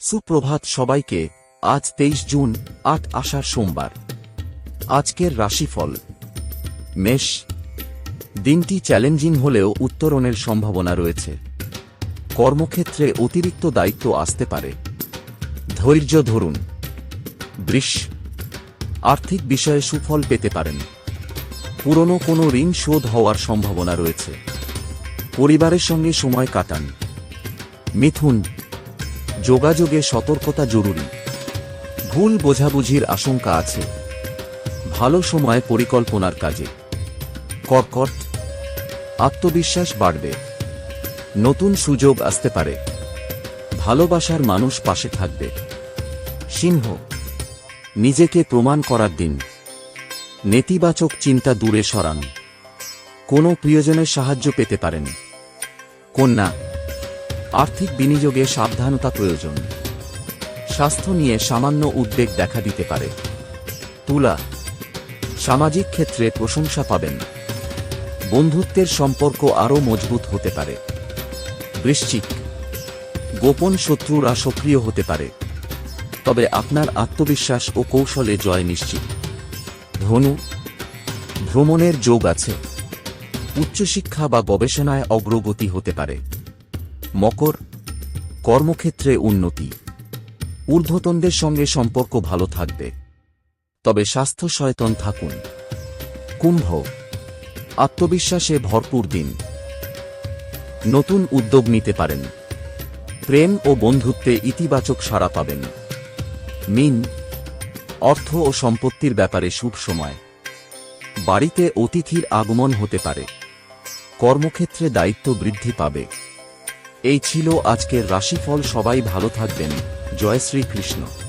সুপ্রভাত সবাইকে, আজ তেইশ জুন, আট আষাঢ় সোমবার। আজকের রাশিফল। মেষ। দিনটি চ্যালেঞ্জিং হলেও উত্তরণের সম্ভাবনা রয়েছে। কর্মক্ষেত্রে অতিরিক্ত দায়িত্ব আসতে পারে। ধৈর্য ধরুন। বৃষ। আর্থিক বিষয়ে সুফল পেতে পারেন। পুরনো কোনো ঋণ শোধ হওয়ার সম্ভাবনা রয়েছে। পরিবারের সঙ্গে সময় কাটান। মিথুন। যোগাযোগে সতর্কতা জরুরি। ভুল বোঝাবুঝির আশঙ্কা আছে। ভালো সময় পরিকল্পনার কাজে। কর্কট। আত্মবিশ্বাস বাড়বে। নতুন সুযোগ আসতে পারে। ভালোবাসার মানুষ পাশে থাকবে। সিংহ। নিজেকে প্রমাণ করার দিন। নেতিবাচক চিন্তা দূরে সরান। কোনো প্রিয়জনের সাহায্য পেতে পারেন। কন্যা। আর্থিক বিনিয়োগে সাবধানতা প্রয়োজন। স্বাস্থ্য নিয়ে সামান্য উদ্বেগ দেখা দিতে পারে। তুলা, সামাজিক ক্ষেত্রে প্রশংসা পাবেন। বন্ধুত্বের সম্পর্ক আরও মজবুত হতে পারে। বৃশ্চিক, গোপন শত্রুরা সক্রিয় হতে পারে। তবে আপনার আত্মবিশ্বাস ও কৌশলে জয় নিশ্চিত। ধনু, ভ্রমণের যোগ আছে। উচ্চশিক্ষা বা গবেষণায় অগ্রগতি হতে পারে। মকর, কর্মক্ষেত্রে উন্নতি। ঊর্ধ্বতনদের সঙ্গে সম্পর্ক ভালো থাকবে। তবে স্বাস্থ্য সচেতন থাকুন। কুম্ভ, আত্মবিশ্বাসে ভরপুর দিন। নতুন উদ্যোগ নিতে পারেন। প্রেম ও বন্ধুত্বে ইতিবাচক সাড়া পাবেন। মিন, অর্থ ও সম্পত্তির ব্যাপারে শুভ সময়। বাড়িতে অতিথির আগমন হতে পারে। কর্মক্ষেত্রে দায়িত্ব বৃদ্ধি পাবে। এই ছিল আজকের রাশিফল সবাই ভালো থাকবেন। জয় শ্রীকৃষ্ণ।